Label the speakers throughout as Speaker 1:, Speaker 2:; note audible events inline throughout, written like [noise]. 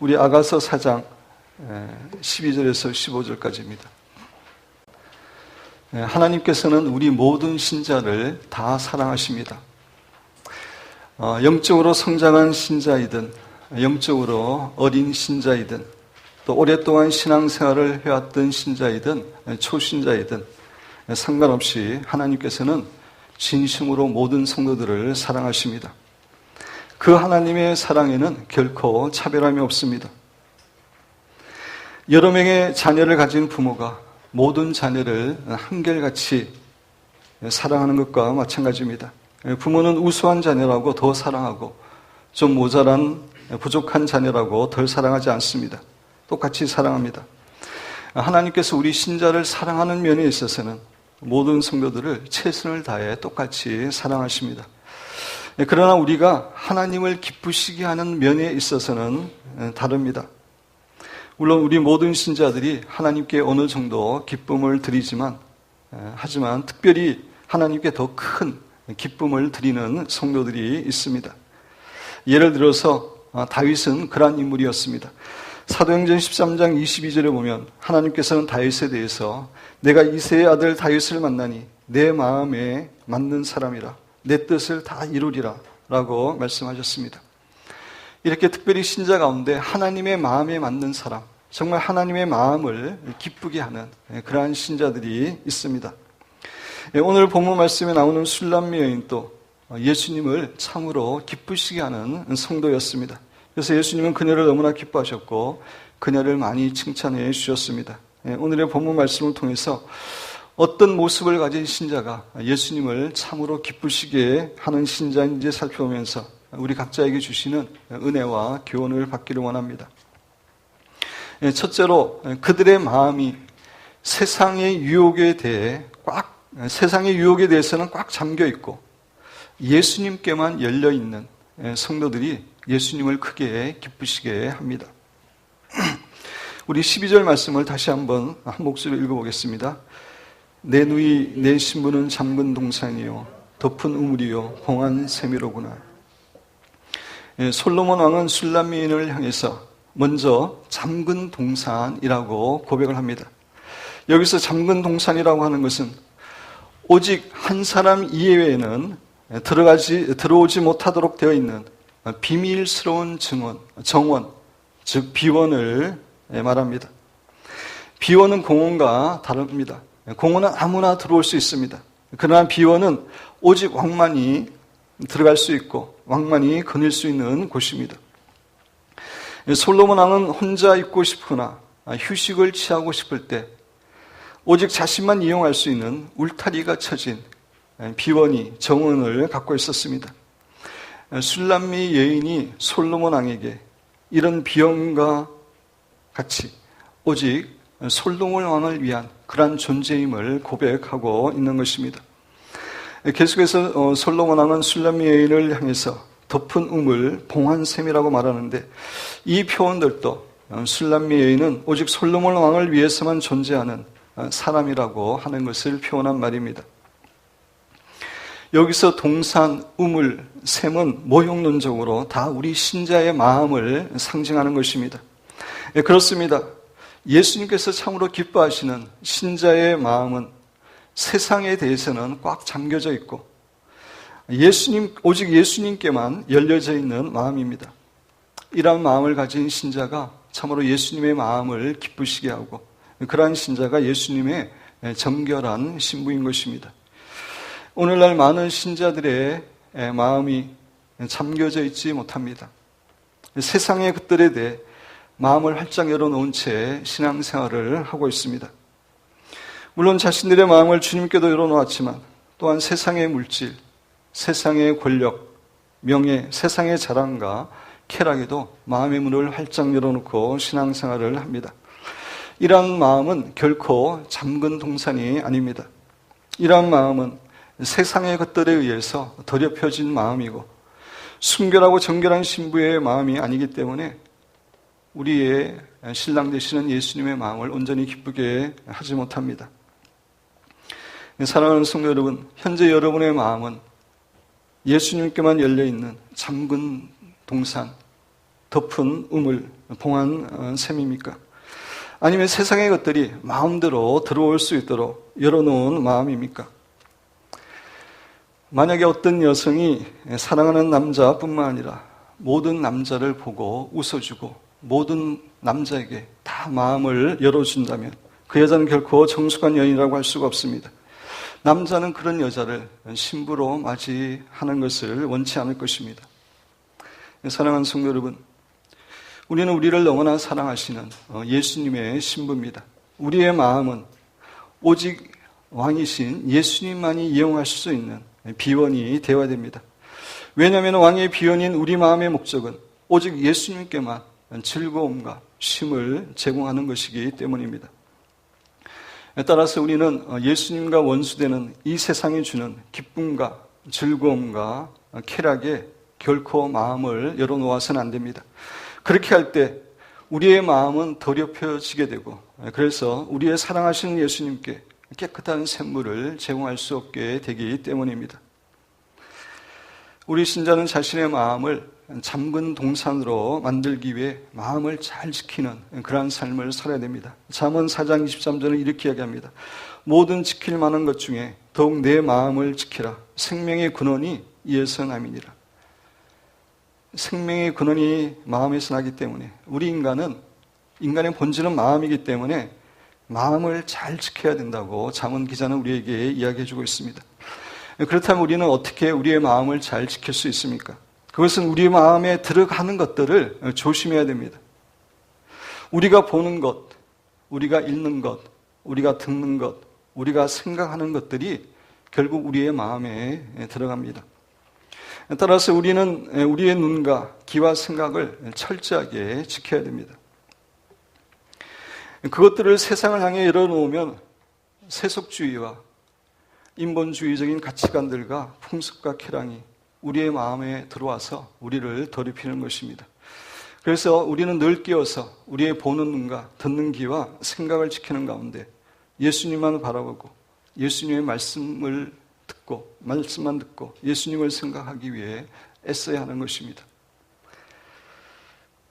Speaker 1: 우리 아가서 4장 12절에서 15절까지입니다. 하나님께서는 우리 모든 신자를 다 사랑하십니다. 어, 영적으로 성장한 신자이든 영적으로 어린 신자이든 또 오랫동안 신앙생활을 해왔던 신자이든 초신자이든 상관없이 하나님께서는 진심으로 모든 성도들을 사랑하십니다. 그 하나님의 사랑에는 결코 차별함이 없습니다. 여러 명의 자녀를 가진 부모가 모든 자녀를 한결같이 사랑하는 것과 마찬가지입니다. 부모는 우수한 자녀라고 더 사랑하고 좀 모자란 부족한 자녀라고 덜 사랑하지 않습니다. 똑같이 사랑합니다. 하나님께서 우리 신자를 사랑하는 면에 있어서는 모든 성도들을 최선을 다해 똑같이 사랑하십니다. 그러나 우리가 하나님을 기쁘시게 하는 면에 있어서는 다릅니다. 물론 우리 모든 신자들이 하나님께 어느 정도 기쁨을 드리지만 하지만 특별히 하나님께 더 큰 기쁨을 드리는 성도들이 있습니다. 예를 들어서 아, 다윗은 그러한 인물이었습니다. 사도행전 13장 22절에 보면 하나님께서는 다윗에 대해서 내가 이세의 아들 다윗을 만나니 내 마음에 맞는 사람이라 내 뜻을 다 이루리라 라고 말씀하셨습니다. 이렇게 특별히 신자 가운데 하나님의 마음에 맞는 사람, 정말 하나님의 마음을 기쁘게 하는 그러한 신자들이 있습니다. 오늘 본문 말씀에 나오는 술람미 여인도 예수님을 참으로 기쁘시게 하는 성도였습니다. 그래서 예수님은 그녀를 너무나 기뻐하셨고 그녀를 많이 칭찬해 주셨습니다. 예, 오늘의 본문 말씀을 통해서 어떤 모습을 가진 신자가 예수님을 참으로 기쁘시게 하는 신자인지 살펴보면서 우리 각자에게 주시는 은혜와 교훈을 받기를 원합니다. 예, 첫째로 그들의 마음이 세상의 유혹에 대해 꽉 세상의 유혹에 대해서는 꽉 잠겨 있고 예수님께만 열려 있는 예, 성도들이 예수님을 크게 기쁘시게 합니다. [clears throat] 우리 12절 말씀을 다시 한번 한 목소리로 읽어보겠습니다. 내 누이 내 신부는 잠근 동산이요 덮은 우물이요 봉한 세미로구나. 예, 솔로몬 왕은 술람미인을 향해서 먼저 잠근 동산이라고 고백을 합니다. 여기서 잠근 동산이라고 하는 것은 오직 한 사람 이외에는 들어가지 들어오지 못하도록 되어 있는 비밀스러운 증원, 정원, 즉 비원을 말합니다. 비원은 공원과 다릅니다. 공원은 아무나 들어올 수 있습니다. 그러나 비원은 오직 왕만이 들어갈 수 있고 왕만이 거닐 수 있는 곳입니다. 솔로몬 왕은 혼자 있고 싶으나 휴식을 취하고 싶을 때 오직 자신만 이용할 수 있는 울타리가 쳐진 비원이 정원을 갖고 있었습니다. 술람미 여인이 솔로몬 왕에게 이런 비용과 같이 오직 솔로몬 왕을 위한 그러한 존재임을 고백하고 있는 것입니다. 계속해서 어, 솔로몬 왕은 술람미 여인을 향해서 덮은 우물, 봉환샘이라고 말하는데 이 표현들도 어, 술람미 여인은 오직 솔로몬 왕을 위해서만 존재하는 어, 사람이라고 하는 것을 표현한 말입니다. 여기서 동산, 우물, 샘은 모형론적으로 다 우리 신자의 마음을 상징하는 것입니다. 네, 그렇습니다. 예수님께서 참으로 기뻐하시는 신자의 마음은 세상에 대해서는 꽉 잠겨져 있고 예수님, 오직 예수님께만 열려져 있는 마음입니다. 이러한 마음을 가진 신자가 참으로 예수님의 마음을 기쁘시게 하고 그러한 신자가 예수님의 정결한 신부인 것입니다. 오늘날 많은 신자들의 마음이 잠겨져 있지 못합니다. 세상의 것들에 대해 마음을 활짝 열어놓은 채 신앙생활을 하고 있습니다. 물론 자신들의 마음을 주님께도 열어놓았지만 또한 세상의 물질, 세상의 권력, 명예, 세상의 자랑과 쾌락에도 마음의 문을 활짝 열어놓고 신앙생활을 합니다. 이러한 마음은 결코 잠근 동산이 아닙니다. 이러한 마음은 세상의 것들에 의해서 더럽혀진 마음이고 순결하고 정결한 신부의 마음이 아니기 때문에 우리의 신랑 되시는 예수님의 마음을 온전히 기쁘게 하지 못합니다. 사랑하는 성도 여러분, 현재 여러분의 마음은 예수님께만 열려 있는 잠근 동산, 덮은 우물, 봉한 어, 셈입니까? 아니면 세상의 것들이 마음대로 들어올 수 있도록 열어놓은 마음입니까? 만약에 어떤 여성이 사랑하는 남자뿐만 아니라 모든 남자를 보고 웃어주고 모든 남자에게 다 마음을 열어준다면 그 여자는 결코 정숙한 여인이라고 할 수가 없습니다. 남자는 그런 여자를 신부로 맞이하는 것을 원치 않을 것입니다. 사랑하는 성도 여러분, 우리는 우리를 너무나 사랑하시는 어, 예수님의 신부입니다. 우리의 마음은 오직 왕이신 예수님만이 이용하실 수 있는 비원이 되어야 됩니다. 왜냐하면 왕의 비원인 우리 마음의 목적은 오직 예수님께만 즐거움과 쉼을 제공하는 것이기 때문입니다. 따라서 우리는 예수님과 원수되는 이 세상이 주는 기쁨과 즐거움과 쾌락에 결코 마음을 열어놓아서는 안 됩니다. 그렇게 할 때 우리의 마음은 더럽혀지게 되고 그래서 우리의 사랑하시는 예수님께 깨끗한 샘물을 제공할 수 없게 되기 때문입니다. 우리 신자는 자신의 마음을 잠근 동산으로 만들기 위해 마음을 잘 지키는 그러한 삶을 살아야 됩니다. 잠언 4장 23절은 이렇게 이야기합니다. 모든 지킬 만한 것 중에 더욱 내 마음을 지키라. 생명의 근원이 이에서 남이니라. 생명의 근원이 마음에서 나기 때문에 우리 인간은 인간의 본질은 마음이기 때문에 마음을 잘 지켜야 된다고 잠언 기자는 우리에게 이야기해 주고 있습니다. 그렇다면 우리는 어떻게 우리의 마음을 잘 지킬 수 있습니까? 그것은 우리 마음에 들어가는 것들을 조심해야 됩니다. 우리가 보는 것, 우리가 읽는 것, 우리가 듣는 것, 우리가 생각하는 것들이 결국 우리의 마음에 들어갑니다. 따라서 우리는 우리의 눈과 귀와 생각을 철저하게 지켜야 됩니다. 그것들을 세상을 향해 열어놓으면 세속주의와 인본주의적인 가치관들과 풍습과 쾌락이 우리의 마음에 들어와서 우리를 더럽히는 것입니다. 그래서 우리는 늘 깨어서 우리의 보는 눈과 듣는 귀와 생각을 지키는 가운데 예수님만 바라보고 예수님의 말씀을 듣고 말씀만 듣고 예수님을 생각하기 위해 애써야 하는 것입니다.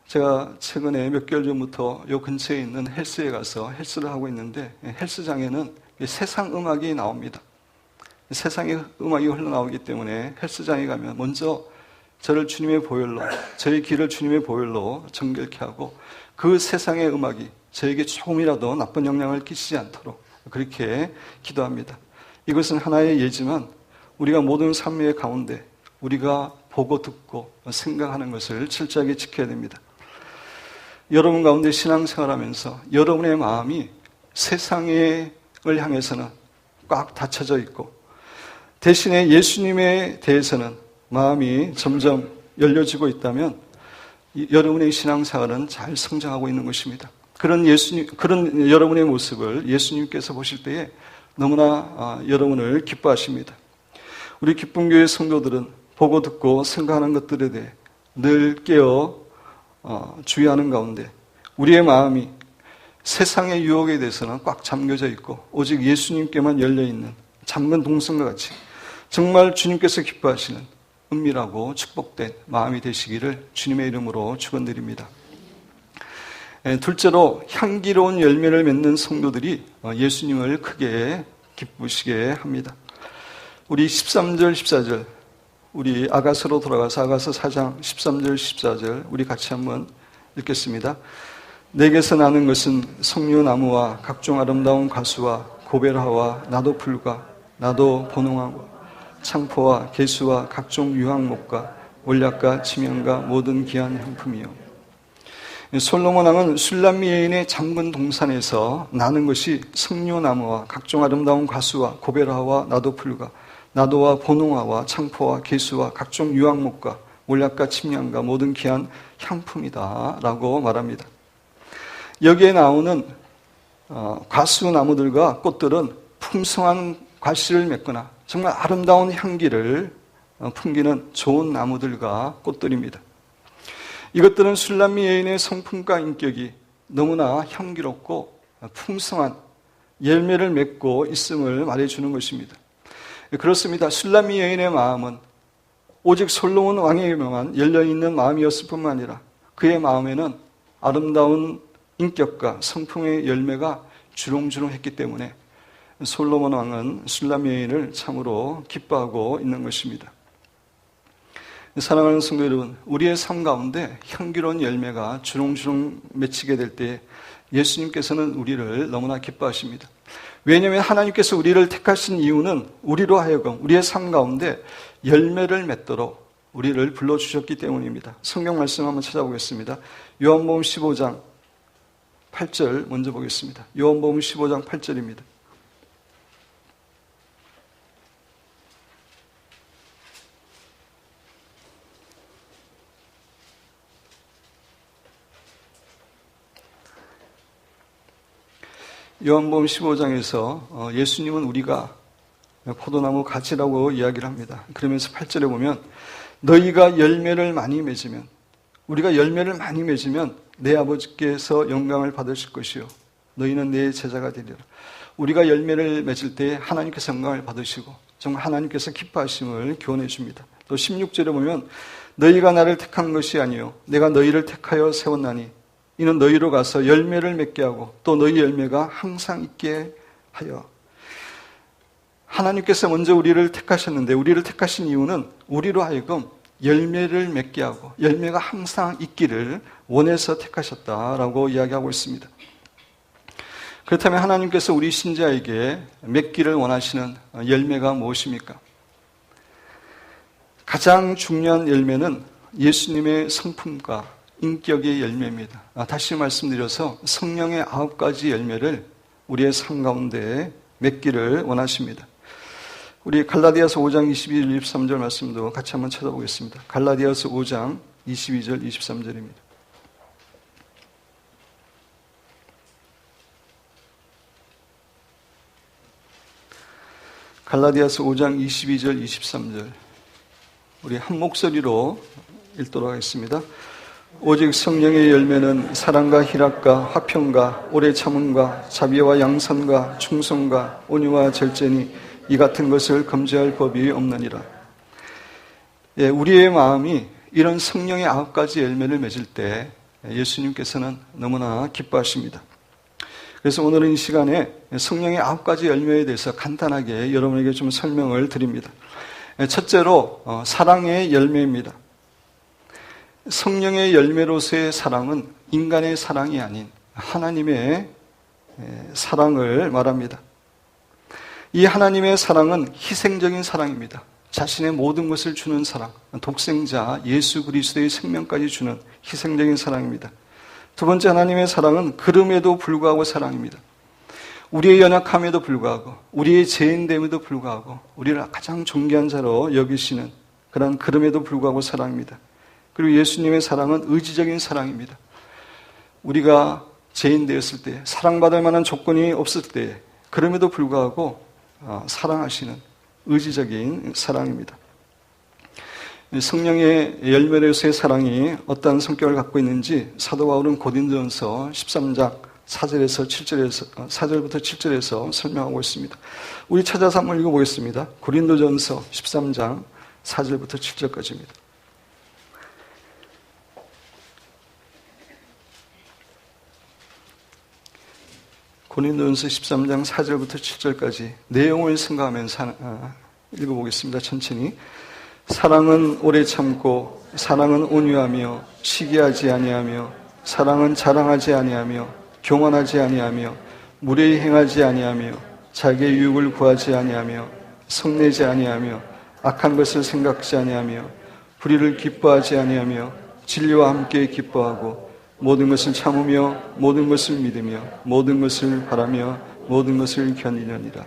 Speaker 1: 제가 최근에 몇 개월 전부터 요 근처에 있는 헬스에 가서 헬스를 하고 있는데 헬스장에는 세상 음악이 나옵니다. 세상의 음악이 흘러나오기 때문에 헬스장에 가면 먼저 저를 주님의 보혈로, 저의 길을 주님의 보혈로 정결케 하고 그 세상의 음악이 저에게 조금이라도 나쁜 영향을 끼치지 않도록 그렇게 기도합니다. 이것은 하나의 예지만 우리가 모든 삶의 가운데 우리가 보고 듣고 생각하는 것을 철저하게 지켜야 됩니다. 여러분 가운데 신앙생활 하면서 여러분의 마음이 세상을 향해서는 꽉 닫혀져 있고 대신에 예수님에 대해서는 마음이 점점 열려지고 있다면 여러분의 신앙생활은 잘 성장하고 있는 것입니다. 그런 예수님, 그런 여러분의 모습을 예수님께서 보실 때에 너무나 아, 여러분을 기뻐하십니다. 우리 기쁨교회 성도들은 보고 듣고 생각하는 것들에 대해 늘 깨어 어, 주의하는 가운데 우리의 마음이 세상의 유혹에 대해서는 꽉 잠겨져 있고 오직 예수님께만 열려 있는 잠근 동성과 같이 정말 주님께서 기뻐하시는 은밀하고 축복된 마음이 되시기를 주님의 이름으로 축원드립니다. 둘째로 향기로운 열매를 맺는 성도들이 어, 예수님을 크게 기쁘시게 합니다. 우리 13절, 14절, 우리 아가서로 돌아가서 아가서 4장 13절, 14절, 우리 같이 한번 읽겠습니다. 내게서 나는 것은 석류나무와 각종 아름다운 가수와 고벨하와 나도 풀과 나도 보농하고 창포와 개수와 각종 유황목과 올약과 치명과 모든 귀한 향품이요. 솔로몬 왕은 술람미 여인의 잠근 동산에서 나는 것이 석류나무와 각종 아름다운 가수와 고베라와 나도풀과 나도와 보농화와 창포와 개수와 각종 유황목과 몰약과 침향과 모든 귀한 향품이다 라고 말합니다. 여기에 나오는 어, 가수나무들과 꽃들은 풍성한 과실을 맺거나 정말 아름다운 향기를 어, 풍기는 좋은 나무들과 꽃들입니다. 이것들은 술람미 여인의 성품과 인격이 너무나 향기롭고 풍성한 열매를 맺고 있음을 말해주는 것입니다. 그렇습니다. 술람미 여인의 마음은 오직 솔로몬 왕에게만 열려있는 마음이었을 뿐만 아니라 그의 마음에는 아름다운 인격과 성품의 열매가 주렁주렁 했기 때문에 솔로몬 왕은 술람 여인을 참으로 기뻐하고 있는 것입니다. 사랑하는 성도 여러분, 우리의 삶 가운데 향기로운 열매가 주렁주렁 맺히게 될 때 예수님께서는 우리를 너무나 기뻐하십니다. 왜냐하면 하나님께서 우리를 택하신 이유는 우리로 하여금 우리의 삶 가운데 열매를 맺도록 우리를 불러주셨기 때문입니다. 성경 말씀 한번 찾아보겠습니다. 요한복음 15장 8절 먼저 보겠습니다. 요한복음 15장 8절입니다. 요한복음 15장에서 어, 예수님은 우리가 포도나무 가지라고 이야기를 합니다. 그러면서 8절에 보면 너희가 열매를 많이 맺으면 우리가 열매를 많이 맺으면 내 아버지께서 영광을 받으실 것이요 너희는 내 제자가 되리라. 우리가 열매를 맺을 때 하나님께서 영광을 받으시고 정말 하나님께서 기뻐하심을 교훈해 줍니다. 또 16절에 보면 너희가 나를 택한 것이 아니요 내가 너희를 택하여 세웠나니 이는 너희로 가서 열매를 맺게 하고 또 너희 열매가 항상 있게 하여 하나님께서 먼저 우리를 택하셨는데 우리를 택하신 이유는 우리로 하여금 열매를 맺게 하고 열매가 항상 있기를 원해서 택하셨다라고 이야기하고 있습니다. 그렇다면 하나님께서 우리 신자에게 맺기를 원하시는 열매가 무엇입니까? 가장 중요한 열매는 예수님의 성품과 인격의 열매입니다. 아, 다시 말씀드려서 성령의 아홉 가지 열매를 우리의 삶 가운데 맺기를 원하십니다. 우리 갈라디아서 5장 22절 23절 말씀도 같이 한번 찾아보겠습니다. 갈라디아서 5장 22절 23절입니다. 갈라디아서 5장 22절 23절 우리 한 목소리로 읽도록 하겠습니다. 오직 성령의 열매는 사랑과 희락과 화평과 오래 참음과 자비와 양선과 충성과 온유와 절제니 이 같은 것을 금지할 법이 없느니라. 예, 우리의 마음이 이런 성령의 아홉 가지 열매를 맺을 때 예수님께서는 너무나 기뻐하십니다. 그래서 오늘은 이 시간에 성령의 아홉 가지 열매에 대해서 간단하게 여러분에게 좀 설명을 드립니다. 예, 첫째로 어, 사랑의 열매입니다. 성령의 열매로서의 사랑은 인간의 사랑이 아닌 하나님의 사랑을 말합니다. 이 하나님의 사랑은 희생적인 사랑입니다. 자신의 모든 것을 주는 사랑, 독생자 예수 그리스도의 생명까지 주는 희생적인 사랑입니다. 두 번째 하나님의 사랑은 그름에도 불구하고 사랑입니다. 우리의 연약함에도 불구하고, 우리의 죄인됨에도 불구하고, 우리를 가장 존귀한 자로 여기시는 그런 그름에도 불구하고 사랑입니다. 그리고 예수님의 사랑은 의지적인 사랑입니다. 우리가 죄인 되었을 때, 사랑받을 만한 조건이 없을 때, 그럼에도 불구하고 어, 사랑하시는 의지적인 사랑입니다. 성령의 열매로서의 사랑이 어떤 성격을 갖고 있는지 사도 바울은 고린도전서 13장 4절에서 7절에서 4절부터 7절에서 설명하고 있습니다. 우리 찾아서 한번 읽어보겠습니다. 고린도전서 13장 4절부터 7절까지입니다. 고린도전서 13장 4절부터 7절까지 내용을 생각하면서 아, 읽어보겠습니다. 천천히. 사랑은 오래 참고 사랑은 온유하며 시기하지 아니하며 사랑은 자랑하지 아니하며 교만하지 아니하며 무례히 행하지 아니하며 자기의 유익을 구하지 아니하며 성내지 아니하며 악한 것을 생각지 아니하며 불의를 기뻐하지 아니하며 진리와 함께 기뻐하고 모든 것을 참으며 모든 것을 믿으며 모든 것을 바라며 모든 것을 견디느니라.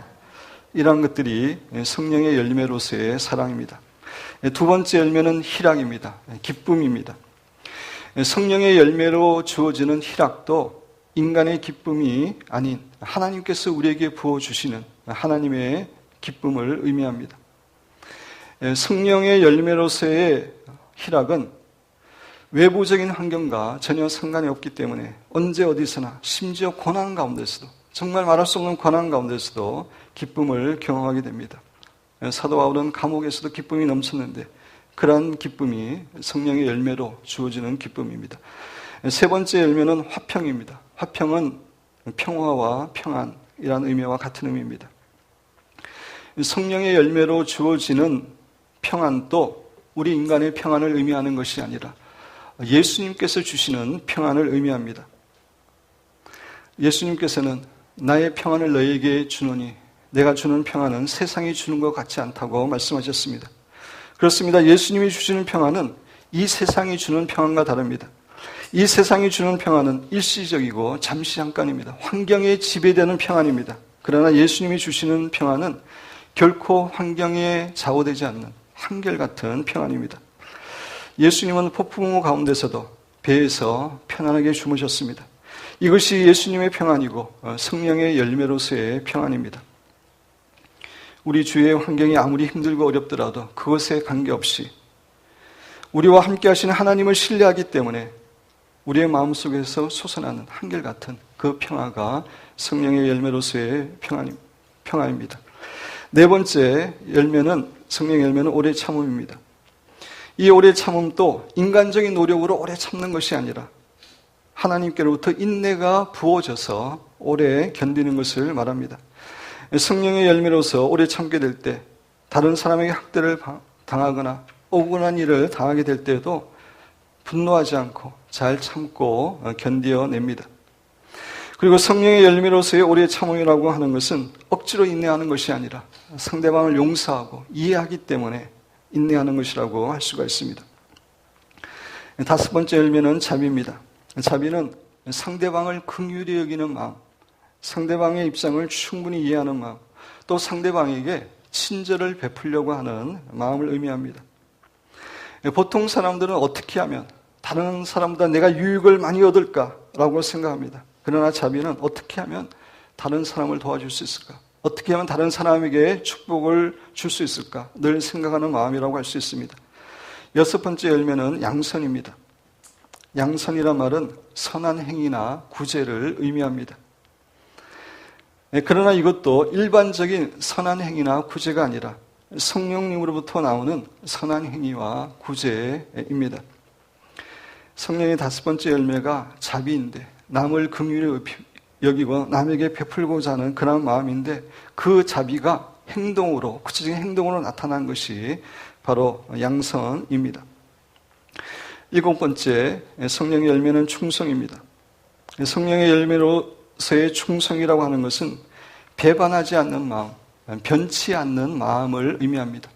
Speaker 1: 이러한 것들이 성령의 열매로서의 사랑입니다. 두 번째 열매는 희락입니다. 기쁨입니다. 성령의 열매로 주어지는 희락도 인간의 기쁨이 아닌 하나님께서 우리에게 부어주시는 하나님의 기쁨을 의미합니다. 성령의 열매로서의 희락은 외부적인 환경과 전혀 상관이 없기 때문에 언제 어디서나 심지어 고난 가운데서도 정말 말할 수 없는 고난 가운데서도 기쁨을 경험하게 됩니다. 사도 바울은 감옥에서도 기쁨이 넘쳤는데 그러한 기쁨이 성령의 열매로 주어지는 기쁨입니다. 세 번째 열매는 화평입니다. 화평은 평화와 평안이라는 의미와 같은 의미입니다. 성령의 열매로 주어지는 평안도 우리 인간의 평안을 의미하는 것이 아니라 예수님께서 주시는 평안을 의미합니다. 예수님께서는 나의 평안을 너에게 주노니 내가 주는 평안은 세상이 주는 것 같지 않다고 말씀하셨습니다. 그렇습니다. 예수님이 주시는 평안은 이 세상이 주는 평안과 다릅니다. 이 세상이 주는 평안은 일시적이고 잠시 잠깐입니다. 환경에 지배되는 평안입니다. 그러나 예수님이 주시는 평안은 결코 환경에 좌우되지 않는 한결같은 평안입니다. 예수님은 폭풍우 가운데서도 배에서 편안하게 주무셨습니다. 이것이 예수님의 평안이고 어, 성령의 열매로서의 평안입니다. 우리 주위의 환경이 아무리 힘들고 어렵더라도 그것에 관계없이 우리와 함께 하시는 하나님을 신뢰하기 때문에 우리의 마음속에서 솟아나는 한결같은 그 평화가 성령의 열매로서의 평안입니다. 네 번째 열매는 성령의 열매는 오래 참음입니다. 이 오래 참음도 인간적인 노력으로 오래 참는 것이 아니라 하나님께로부터 인내가 부어져서 오래 견디는 것을 말합니다. 성령의 열매로서 오래 참게 될 때 다른 사람에게 학대를 당하거나 억울한 일을 당하게 될 때에도 분노하지 않고 잘 참고 견디어냅니다. 그리고 성령의 열매로서의 오래 참음이라고 하는 것은 억지로 인내하는 것이 아니라 상대방을 용서하고 이해하기 때문에 인내하는 것이라고 할 수가 있습니다. 다섯 번째 열매는 자비입니다. 자비는 상대방을 긍휼히 여기는 마음, 상대방의 입장을 충분히 이해하는 마음, 또 상대방에게 친절을 베풀려고 하는 마음을 의미합니다. 보통 사람들은 어떻게 하면 다른 사람보다 내가 유익을 많이 얻을까라고 생각합니다. 그러나 자비는 어떻게 하면 다른 사람을 도와줄 수 있을까? 어떻게 하면 다른 사람에게 축복을 줄 수 있을까? 늘 생각하는 마음이라고 할 수 있습니다. 여섯 번째 열매는 양선입니다. 양선이란 말은 선한 행위나 구제를 의미합니다. 네, 그러나 이것도 일반적인 선한 행위나 구제가 아니라 성령님으로부터 나오는 선한 행위와 구제입니다. 성령의 다섯 번째 열매가 자비인데 남을 긍휼히 여기고 남에게 베풀고자 하는 그런 마음인데 그 자비가 행동으로 구체적인 행동으로 나타난 것이 바로 양선입니다. 일곱 번째 성령의 열매는 충성입니다. 성령의 열매로서의 충성이라고 하는 것은 배반하지 않는 마음, 변치 않는 마음을 의미합니다.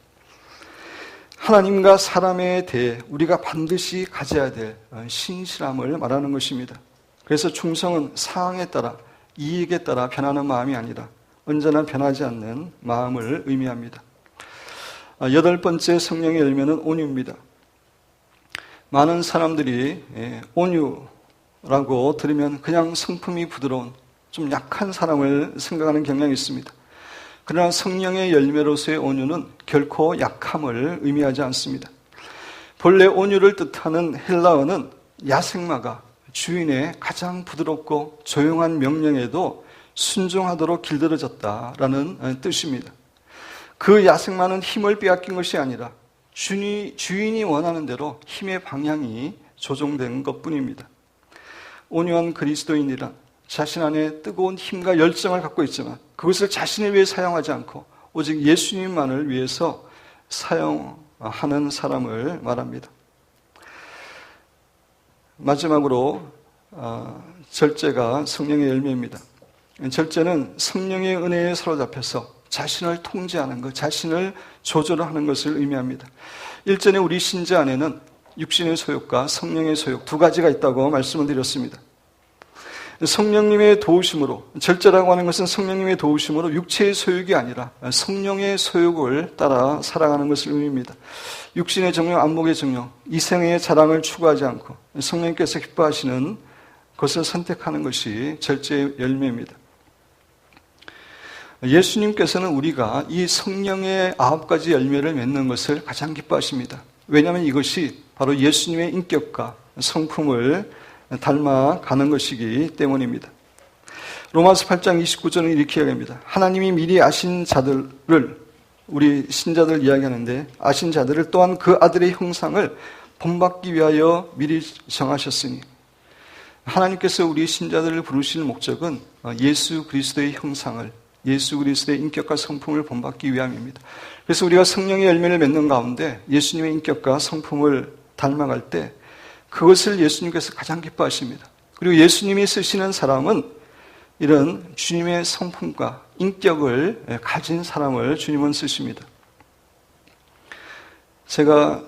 Speaker 1: 하나님과 사람에 대해 우리가 반드시 가져야 될 신실함을 말하는 것입니다. 그래서 충성은 상황에 따라 이익에 따라 변하는 마음이 아니라 언제나 변하지 않는 마음을 의미합니다. 아, 여덟 번째 성령의 열매는 온유입니다. 많은 사람들이 예, 온유라고 들으면 그냥 성품이 부드러운 좀 약한 사람을 생각하는 경향이 있습니다. 그러나 성령의 열매로서의 온유는 결코 약함을 의미하지 않습니다. 본래 온유를 뜻하는 헬라어는 야생마가 주인의 가장 부드럽고 조용한 명령에도 순종하도록 길들여졌다라는 뜻입니다. 그 야생마는 힘을 빼앗긴 것이 아니라 주인이, 주인이 원하는 대로 힘의 방향이 조정된 것 뿐입니다. 온유한 그리스도인이란 자신 안에 뜨거운 힘과 열정을 갖고 있지만 그것을 자신을 위해 사용하지 않고 오직 예수님만을 위해서 사용하는 사람을 말합니다. 마지막으로 어, 절제가 성령의 열매입니다. 절제는 성령의 은혜에 사로잡혀서 자신을 통제하는 것, 자신을 조절하는 것을 의미합니다. 일전에 우리 신자 안에는 육신의 소욕과 성령의 소욕 두 가지가 있다고 말씀을 드렸습니다. 성령님의 도우심으로 절제라고 하는 것은 성령님의 도우심으로 육체의 소욕이 아니라 성령의 소욕을 따라 살아가는 것을 의미합니다. 육신의 정령, 안목의 정령, 이생의 자랑을 추구하지 않고 성령님께서 기뻐하시는 것을 선택하는 것이 절제의 열매입니다. 예수님께서는 우리가 이 성령의 아홉 가지 열매를 맺는 것을 가장 기뻐하십니다. 왜냐하면 이것이 바로 예수님의 인격과 성품을 닮아가는 것이기 때문입니다. 로마서 8장 29절은 이렇게 이야기합니다. 하나님이 미리 아신 자들을 우리 신자들 이야기하는데 아신 자들을 또한 그 아들의 형상을 본받기 위하여 미리 정하셨으니 하나님께서 우리 신자들을 부르실 목적은 예수 그리스도의 형상을 예수 그리스도의 인격과 성품을 본받기 위함입니다. 그래서 우리가 성령의 열매를 맺는 가운데 예수님의 인격과 성품을 닮아갈 때 그것을 예수님께서 가장 기뻐하십니다. 그리고 예수님이 쓰시는 사람은 이런 주님의 성품과 인격을 가진 사람을 주님은 쓰십니다. 제가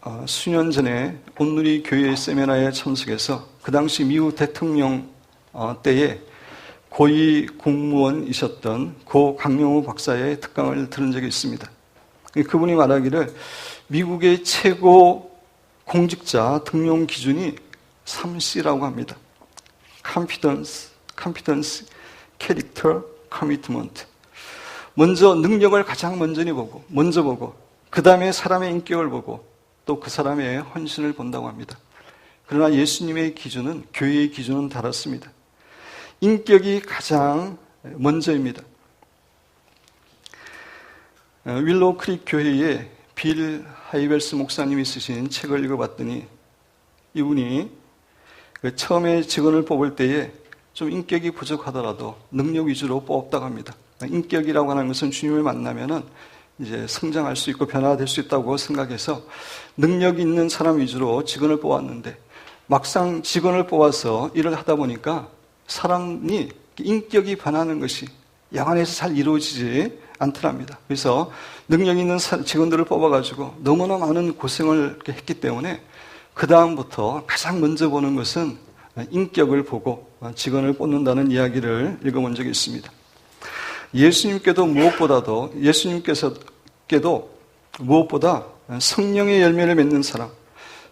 Speaker 1: 어, 수년 전에 온누리 교회 세미나에 참석해서 그 당시 미국 대통령 어, 때에 고위 공무원이셨던 고 강영호 박사의 특강을 들은 적이 있습니다. 그분이 말하기를 미국의 최고 공직자 등용 기준이 3C라고 합니다. confidence, confidence, character, commitment. 먼저 능력을 가장 먼저 보고, 먼저 보고, 그 다음에 사람의 인격을 보고, 또 그 사람의 헌신을 본다고 합니다. 그러나 예수님의 기준은, 교회의 기준은 다릅니다. 인격이 가장 먼저입니다. 어, 윌로우 크릭 교회에 빌 하이벨스 목사님이 쓰신 책을 읽어봤더니 이분이 그 처음에 직원을 뽑을 때에 좀 인격이 부족하더라도 능력 위주로 뽑았다고 합니다. 인격이라고 하는 것은 주님을 만나면은 이제 성장할 수 있고 변화될 수 있다고 생각해서 능력 있는 사람 위주로 직원을 뽑았는데 막상 직원을 뽑아서 일을 하다 보니까 사람이 인격이 변하는 것이 야간에서 잘 이루어지지 않더랍니다. 그래서 능력 있는 직원들을 뽑아가지고 너무나 많은 고생을 했기 때문에 그 다음부터 가장 먼저 보는 것은 인격을 보고 직원을 뽑는다는 이야기를 읽어본 적이 있습니다. 예수님께도 무엇보다도 예수님께서께도 무엇보다 성령의 열매를 맺는 사람,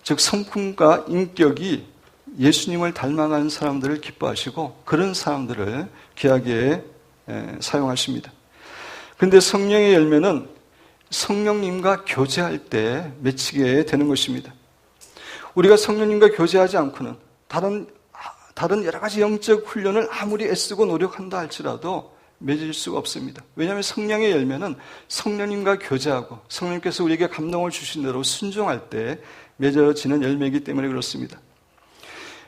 Speaker 1: 즉 성품과 인격이 예수님을 닮아가는 사람들을 기뻐하시고 그런 사람들을 귀하게 사용하십니다. 그런데 성령의 열매는 성령님과 교제할 때 맺히게 되는 것입니다. 우리가 성령님과 교제하지 않고는 다른 다른 여러 가지 영적 훈련을 아무리 애쓰고 노력한다 할지라도 맺을 수가 없습니다. 왜냐하면 성령의 열매는 성령님과 교제하고 성령님께서 우리에게 감동을 주신 대로 순종할 때 맺어지는 열매이기 때문에 그렇습니다.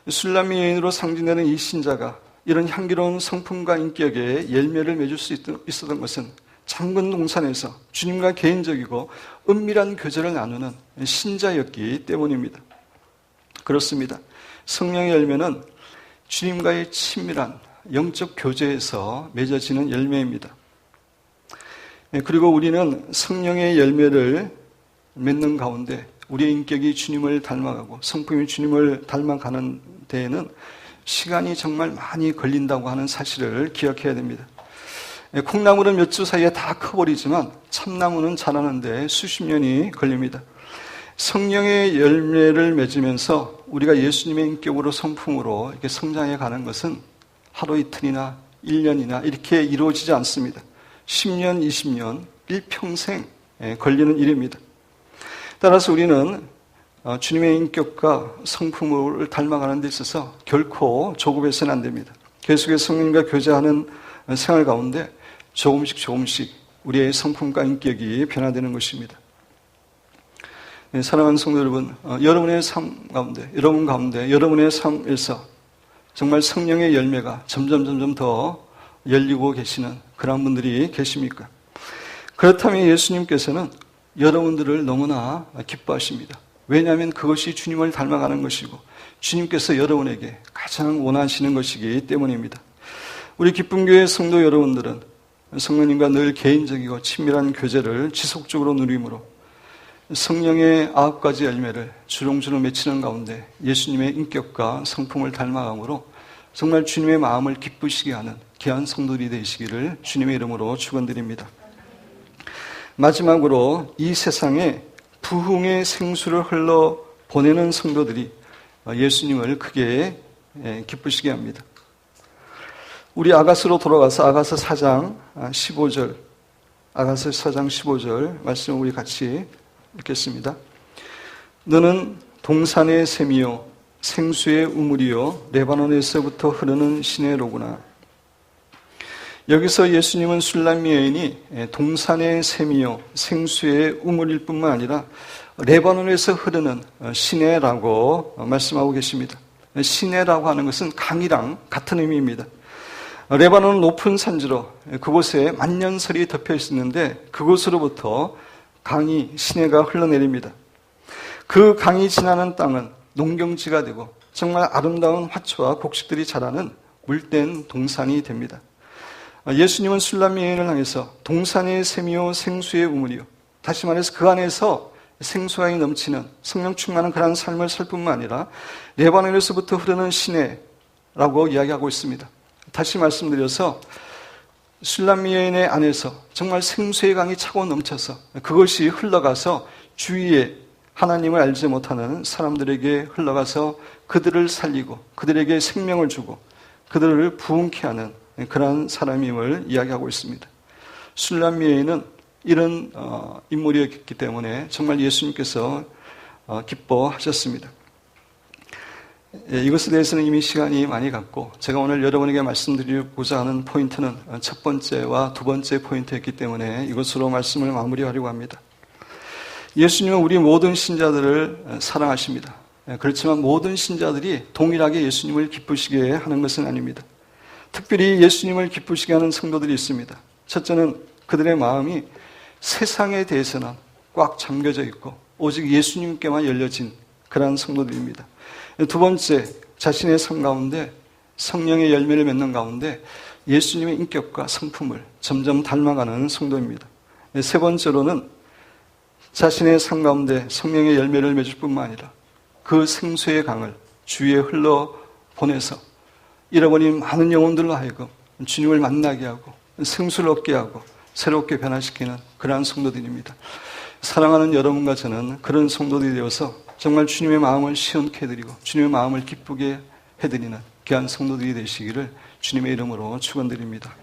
Speaker 1: 술람미 여인으로 상징되는 이 신자가 이런 향기로운 성품과 인격에 열매를 맺을 수 있었던 것은 장근 동산에서 주님과 개인적이고 은밀한 교제를 나누는 신자였기 때문입니다. 그렇습니다. 성령의 열매는 주님과의 친밀한 영적 교제에서 맺어지는 열매입니다. 네, 그리고 우리는 성령의 열매를 맺는 가운데 우리의 인격이 주님을 닮아가고 성품이 주님을 닮아가는 데에는 시간이 정말 많이 걸린다고 하는 사실을 기억해야 됩니다. 네, 콩나물은 몇 주 사이에 다 커버리지만 참나무는 자라는데 수십 년이 걸립니다. 성령의 열매를 맺으면서 우리가 예수님의 인격으로 성품으로 이렇게 성장해 가는 것은 하루 이틀이나 1년이나 이렇게 이루어지지 않습니다. 10년, 20년, 일평생 걸리는 일입니다. 따라서 우리는 어, 주님의 인격과 성품을 닮아가는 데 있어서 결코 조급해서는 안 됩니다. 계속해서 성령과 교제하는 생활 가운데 조금씩 조금씩 우리의 성품과 인격이 변화되는 것입니다. 네, 사랑하는 성도 여러분, 어, 여러분의 삶 가운데, 여러분 가운데, 여러분의 삶에서 정말 성령의 열매가 점점 점점 더 열리고 계시는 그런 분들이 계십니까? 그렇다면 예수님께서는 여러분들을 너무나 기뻐하십니다. 왜냐하면 그것이 주님을 닮아가는 것이고 주님께서 여러분에게 가장 원하시는 것이기 때문입니다. 우리 기쁨교회 성도 여러분들은 성령님과 늘 개인적이고 친밀한 교제를 지속적으로 누림으로 성령의 아홉 가지 열매를 주렁주렁 맺히는 가운데 예수님의 인격과 성품을 닮아감으로 정말 주님의 마음을 기쁘시게 하는 귀한 성도들이 되시기를 주님의 이름으로 축원드립니다. 마지막으로 이 세상에 부흥의 생수를 흘러 보내는 성도들이 예수님을 크게 예, 기쁘시게 합니다. 우리 아가스로 돌아가서 아가서 4장 15절, 아가서 4장 15절 말씀을 우리 같이 읽겠습니다. 너는 동산의 샘이요 생수의 우물이요 레바논에서부터 흐르는 시내로구나. 여기서 예수님은 술람미 여인이 동산의 샘이요 생수의 우물일 뿐만 아니라 레바논에서 흐르는 시내라고 말씀하고 계십니다. 시내라고 하는 것은 강이랑 같은 의미입니다. 레바논은 높은 산지로 그곳에 만년설이 덮여 있었는데 그곳으로부터 강이 시내가 흘러내립니다. 그 강이 지나는 땅은 농경지가 되고 정말 아름다운 화초와 곡식들이 자라는 물된 동산이 됩니다. 예수님은 술람미 여인을 향해서 동산의 샘이요 생수의 우물이요. 다시 말해서 그 안에서 생수가 넘치는 성령 충만한 그런 삶을 살 뿐만 아니라 레바논에서부터 흐르는 시내라고 이야기하고 있습니다. 다시 말씀드려서 술람미 여인의 안에서 정말 생수의 강이 차고 넘쳐서 그것이 흘러가서 주위에 하나님을 알지 못하는 사람들에게 흘러가서 그들을 살리고 그들에게 생명을 주고 그들을 부흥케 하는 그러한 사람임을 이야기하고 있습니다. 술람미에는 이런 어, 인물이었기 때문에 정말 예수님께서 어, 기뻐하셨습니다. 예, 이것에 대해서는 이미 시간이 많이 갔고 제가 오늘 여러분에게 말씀드리고자 하는 포인트는 첫 번째와 두 번째 포인트였기 때문에 이것으로 말씀을 마무리하려고 합니다. 예수님은 우리 모든 신자들을 사랑하십니다. 예, 그렇지만 모든 신자들이 동일하게 예수님을 기쁘시게 하는 것은 아닙니다. 특별히 예수님을 기쁘시게 하는 성도들이 있습니다. 첫째는 그들의 마음이 세상에 대해서는 꽉 잠겨져 있고 오직 예수님께만 열려진 그러한 성도들입니다. 두 번째, 자신의 삶 가운데 성령의 열매를 맺는 가운데 예수님의 인격과 성품을 점점 닮아가는 성도입니다. 세 번째로는 자신의 삶 가운데 성령의 열매를 맺을 뿐만 아니라 그 생수의 강을 주위에 흘러 보내서 잃어버린 많은 영혼들로 하여금 주님을 만나게 하고 생수를 얻게 하고 새롭게 변화시키는 그러한 성도들입니다. 사랑하는 여러분과 저는 그런 성도들이 되어서 정말 주님의 마음을 시원케 해드리고 주님의 마음을 기쁘게 해드리는 귀한 성도들이 되시기를 주님의 이름으로 축원드립니다.